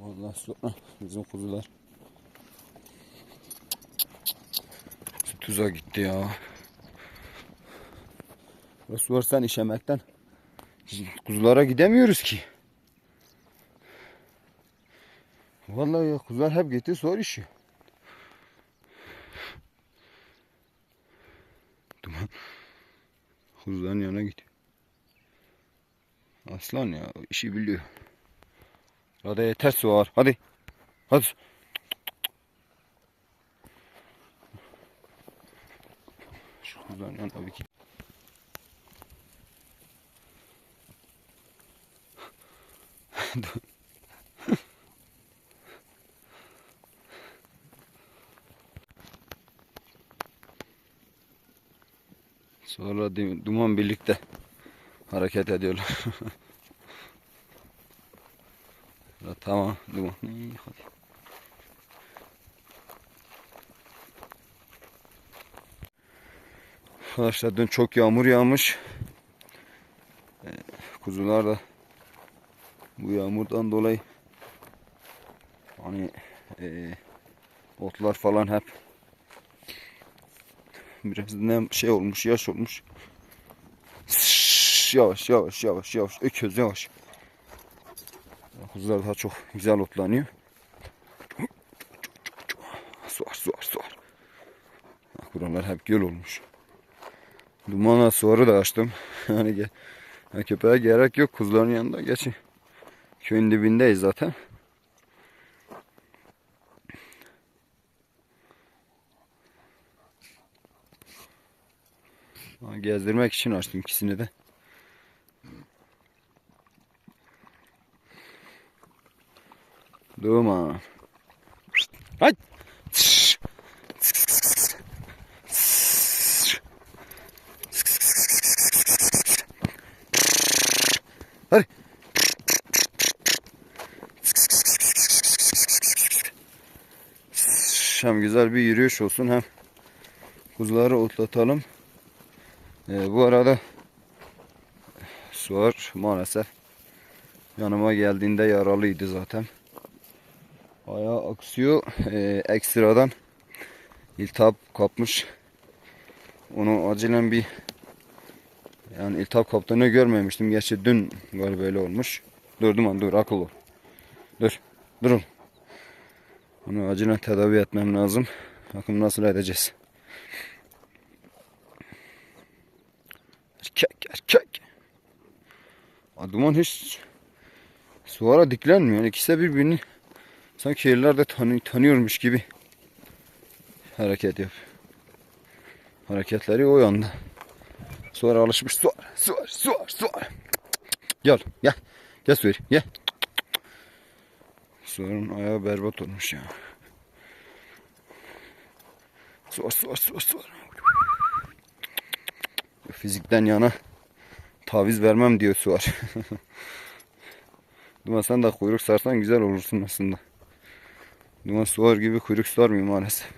Vallahi sonra bizim kuzular. Tuza gitti ya. Burası var sen işemekten. Kuzulara gidemiyoruz ki. Vallahi ya kuzular hep gitti zor işi. Duman. Kuzuların yanına gidiyor. Aslan ya işi biliyor. Hadi yeter su var. Hadi. Hadi. Şu kuzuların yanına bir git. Sonra duman birlikte hareket ediyorlar. Tamam duman. İyi, hadi. Arkadaşlar dün çok yağmur yağmış. Ee, kuzular da bu yağmurdan dolayı hani ee, otlar falan hep biraz nem şey olmuş, yaş olmuş. Yavaş yavaş yavaş yavaş öküz yavaş. Kuzular daha çok güzel otlanıyor. Su var su var su var. Bak Buralar hep göl olmuş. Dumana suarı da açtım. Yani ge yani köpeğe gerek yok kuzuların yanında. Geçin. Köyün dibindeyiz zaten. Gezdirmek için açtım ikisini de. Durma. Hay. Hadi. Hem güzel bir yürüyüş olsun hem kuzuları otlatalım. Ee, bu arada Suar maalesef yanıma geldiğinde yaralıydı zaten. Ayağı aksıyor. Ee, ekstradan iltihap kapmış. Onu acilen bir yani iltihap kaptığını görmemiştim. Gerçi dün galiba öyle olmuş. Dur duman dur akıl ol. Dur. Durun. Onu acilen tedavi etmem lazım. Bakın nasıl edeceğiz. Erkek erkek. Duman hiç suvara diklenmiyor. İkisi de birbirini sanki yerler de tanı, tanıyormuş gibi hareket yap. Hareketleri o yanda. Suara alışmış. Suar, suar, suar, suar. Gel, gel. Gel Suar, gel. Suarın ayağı berbat olmuş ya. Suar, suar, suar, suar. Fizikten yana taviz vermem diyor Suar. Duman sen de kuyruk sarsan güzel olursun aslında. Duman Suar gibi kuyruk sarmıyor maalesef.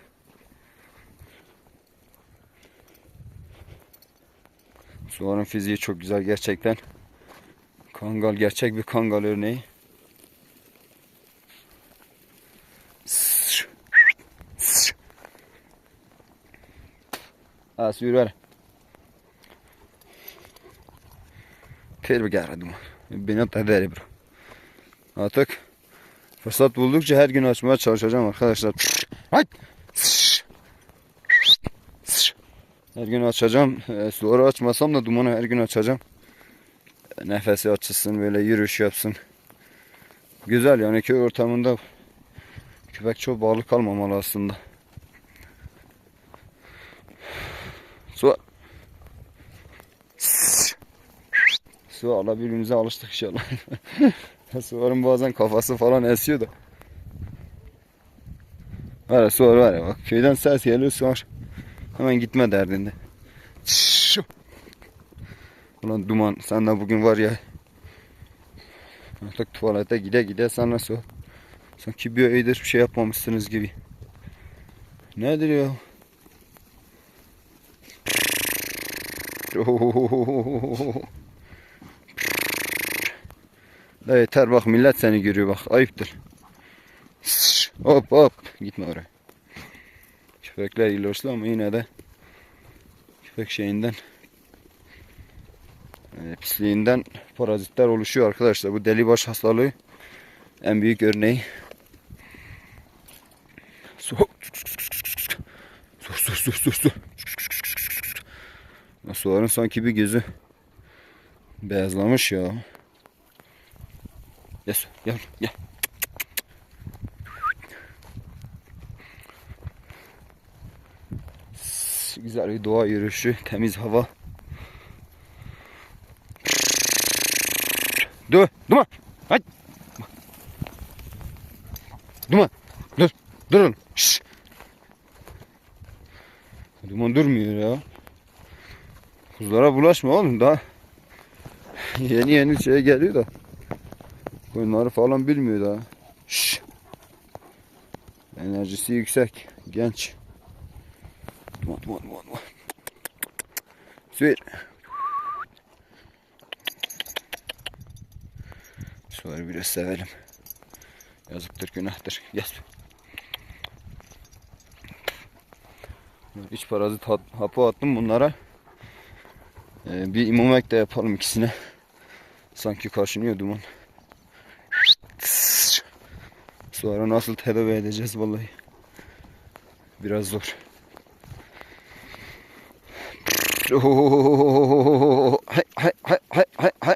Suar'ın fiziği çok güzel gerçekten. Kangal gerçek bir kangal örneği. Ha suyur ver. Bir duman. Beni tederi bro. Artık fırsat buldukça her gün açmaya çalışacağım arkadaşlar. Her gün açacağım. Suları açmasam da dumanı her gün açacağım. E, nefesi açılsın böyle yürüyüş yapsın. Güzel yani köy ortamında köpek çok bağlı kalmamalı aslında. Su. Su ala birbirimize alıştık inşallah. Suların bazen kafası falan esiyor da. Var ya, su var ya bak köyden ses geliyor su var. Hemen gitme derdinde. Şu. Ulan duman sen de bugün var ya. Artık tuvalete gide gide sen nasıl? Sanki bir aydır bir şey yapmamışsınız gibi. Nedir ya? Da yeter bak millet seni görüyor bak ayıptır. Sış, Hop hop. Gitme oraya. Köpekler iloşlu ama yine de köpek şeyinden e, pisliğinden parazitler oluşuyor arkadaşlar. Bu deli baş hastalığı en büyük örneği. Su. Su su su su su. Suların sanki bir gözü beyazlamış ya. Su, gel, gel. Güzel bir doğa yürüyüşü, temiz hava. Dur, durma. Hadi. Durma. Dur. Durun. Şşş. Duman durmuyor ya. Kuzlara bulaşma oğlum daha. yeni yeni şey geliyor da. Koyunları falan bilmiyor daha. Şşş. Enerjisi yüksek. Genç. Duman duman duman duman. Sür. Suları biraz sevelim. Yazıktır günahtır. Gel. İç parazit hapı attım bunlara. Ee, bir imumek de yapalım ikisine. Sanki kaşınıyor duman. Sonra nasıl tedavi edeceğiz vallahi. Biraz zor. Hay hay hay hay hay hay.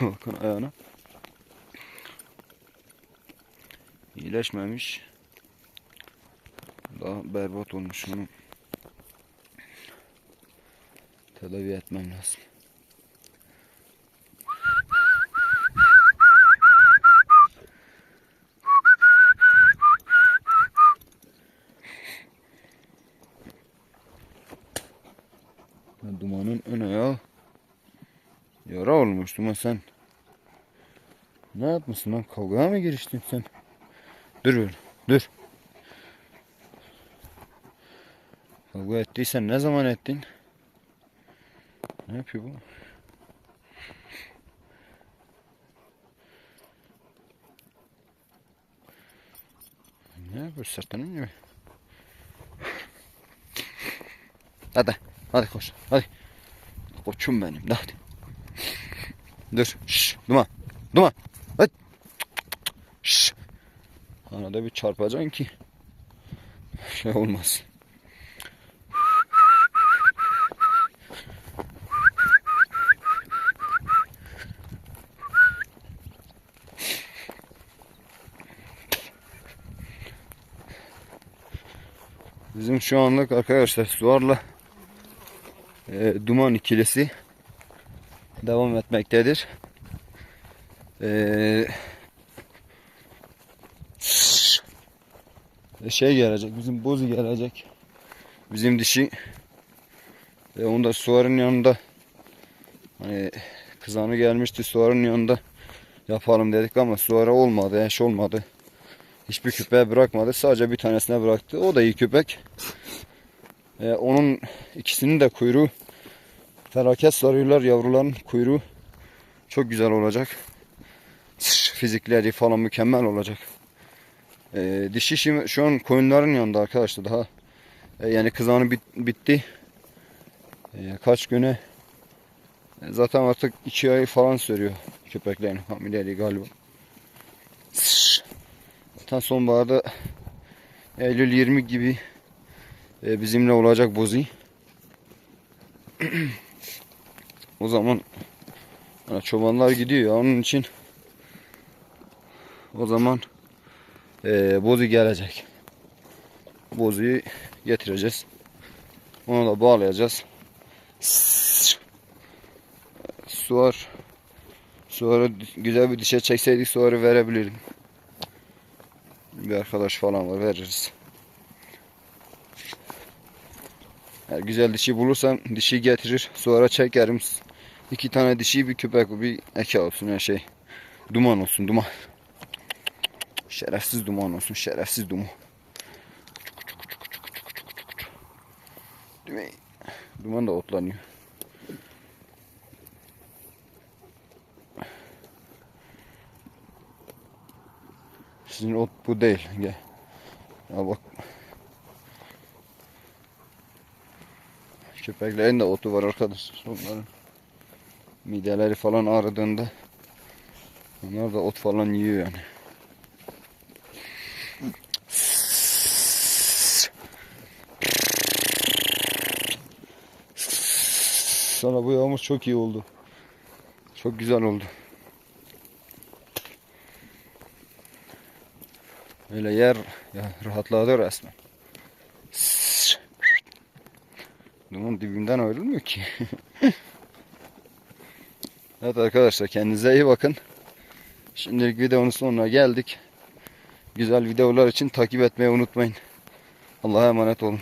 Bakın ayağına. İyileşmemiş. Daha berbat olmuş onu. Tedavi etmem lazım. Dumanın ön ayağı yara olmuş Duman sen. Ne yapmışsın lan? Kavgaya mı giriştin sen? Dur öyle, dur. Kavga ettiysen ne zaman ettin? Ne yapıyor bu? Ne yapıyor sırtlanıyor gibi? Hadi, hadi koş, hadi. Koçum benim, hadi. Dur, şşş, duman, duman, hadi. Şşş. Arada bir çarpacaksın ki şey olmaz. Bizim şu anlık arkadaşlar Suar'la e, Duman ikilisi devam etmektedir. E, şey gelecek, bizim bozu gelecek. Bizim dişi e, onu da Suar'ın yanında hani kızanı gelmişti Suar'ın yanında yapalım dedik ama Suar'a olmadı, eş olmadı. Hiçbir köpeğe bırakmadı. Sadece bir tanesine bıraktı. O da iyi köpek. Ee, onun ikisinin de kuyruğu felaket sarıyorlar. Yavruların kuyruğu çok güzel olacak. Fizikleri falan mükemmel olacak. Ee, dişi şimdi şu an koyunların yanında arkadaşlar daha. Ee, yani kızanı bit, bitti. Ee, kaç güne e, zaten artık iki ay falan sürüyor köpeklerin hamileliği galiba. Zaten sonbaharda Eylül 20 gibi e, bizimle olacak Bozi. o zaman yani çobanlar gidiyor ya onun için o zaman e, Bozi gelecek. Bozi'yi getireceğiz. Onu da bağlayacağız. Suar Suarı güzel bir dişe çekseydik suarı verebilirdim. Bir arkadaş falan var veririz. Eğer güzel dişi bulursam dişi getirir. Sonra çekerim. İki tane dişi bir köpek bir eke olsun her şey. Duman olsun duman. Şerefsiz duman olsun şerefsiz duman. Duman, da otlanıyor. Sizin ot bu değil. Gel. Ya bak. Köpeklerin de otu var arkadaşlar. Onların mideleri falan ağrıdığında onlar da ot falan yiyor yani. Sana bu yağmur çok iyi oldu. Çok güzel oldu. Öyle yer ya rahatladı resmen. Duman dibinden ayrılmıyor ki. evet arkadaşlar kendinize iyi bakın. Şimdilik videonun sonuna geldik. Güzel videolar için takip etmeyi unutmayın. Allah'a emanet olun.